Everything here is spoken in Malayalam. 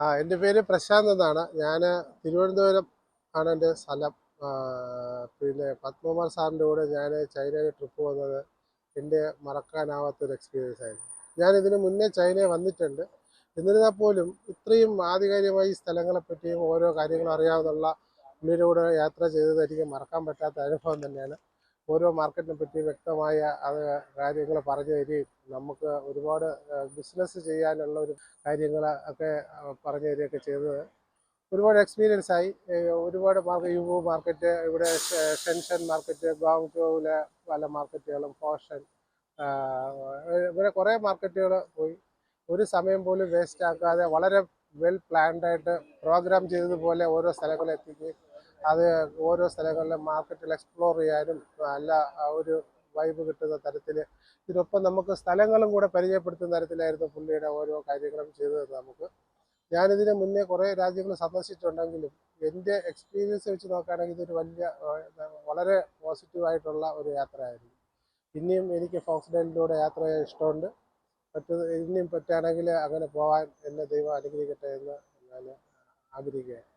ആ എന്റെ പേര് പ്രശാന്ത് എന്നാണ്. ഞാൻ തിരുവനന്തപുരം ആണ് എന്റെ സ്ഥലം. പിന്നെ പത്മകുമാർ സാറിന്റെ കൂടെ ഞാൻ ചൈനയിൽ ട്രിപ്പ് വന്നത് എന്റെ മറക്കാനാവാത്തൊരു എക്സ്പീരിയൻസ് ആയിരുന്നു. ഞാൻ ഇതിന് മുന്നേ ചൈനയിൽ വന്നിട്ടുണ്ട്. എന്നിരുന്നാൽ പോലും ഇത്രയും ആധികാരികമായി ഈ സ്ഥലങ്ങളെ പറ്റിയും ഓരോ കാര്യങ്ങളും അറിയാവുന്നുള്ള പുള്ളിയുടെ കൂടെ യാത്ര ചെയ്തത് എനിക്ക് മറക്കാൻ പറ്റാത്ത അനുഭവം തന്നെയാണ്. ഓരോ മാർക്കറ്റിനെ പറ്റി വ്യക്തമായ അത് കാര്യങ്ങൾ പറഞ്ഞു തരികയും നമുക്ക് ഒരുപാട് ബിസിനസ് ചെയ്യാനുള്ള ഒരു കാര്യങ്ങൾ ഒക്കെ പറഞ്ഞു തരികയൊക്കെ ചെയ്തത്. ഒരുപാട് എക്സ്പീരിയൻസ് ആയി. ഒരുപാട് മാർക്കറ്റ് മാർക്കറ്റ് ഇവിടെ ഷെൻഷൻ മാർക്കറ്റ് ഗോങ്ചോവിലെ പല മാർക്കറ്റുകളും ഫോഷൻ ഇവിടെ കുറേ മാർക്കറ്റുകൾ പോയി. ഒരു സമയം പോലും വേസ്റ്റ് ആക്കാതെ വളരെ വെൽ പ്ലാൻഡ് ആയിട്ട് പ്രോഗ്രാം ചെയ്തതുപോലെ ഓരോ സ്ഥലങ്ങളിൽ എത്തിക്കുകയും അത് ഓരോ സ്ഥലങ്ങളിലും മാർക്കറ്റിൽ എക്സ്പ്ലോർ ചെയ്യാനും അല്ല ഒരു വൈബ് കിട്ടുന്ന തരത്തിൽ ഇതിനൊപ്പം നമുക്ക് സ്ഥലങ്ങളും കൂടെ പരിചയപ്പെടുത്തുന്ന തരത്തിലായിരുന്നു പുള്ളിയുടെ ഓരോ കാര്യങ്ങളും ചെയ്തത് നമുക്ക്. ഞാനിതിന് മുന്നേ കുറേ രാജ്യങ്ങൾ സന്ദർശിച്ചിട്ടുണ്ടെങ്കിലും എന്റെ എക്സ്പീരിയൻസ് വെച്ച് നോക്കുകയാണെങ്കിൽ ഇതൊരു വലിയ വളരെ പോസിറ്റീവായിട്ടുള്ള ഒരു യാത്രയായിരുന്നു. ഇനിയും എനിക്ക് ഫോക്സ്ഡൈലിലൂടെ യാത്ര ചെയ്യാൻ ഇഷ്ടമുണ്ട്. പറ്റുന്ന ഇനിയും പറ്റുകയാണെങ്കിൽ അങ്ങനെ പോകാൻ എന്നെ ദൈവം അനുഗ്രഹിക്കട്ടെ എന്ന് ഞാൻ ആഗ്രഹിക്കുകയാണ്.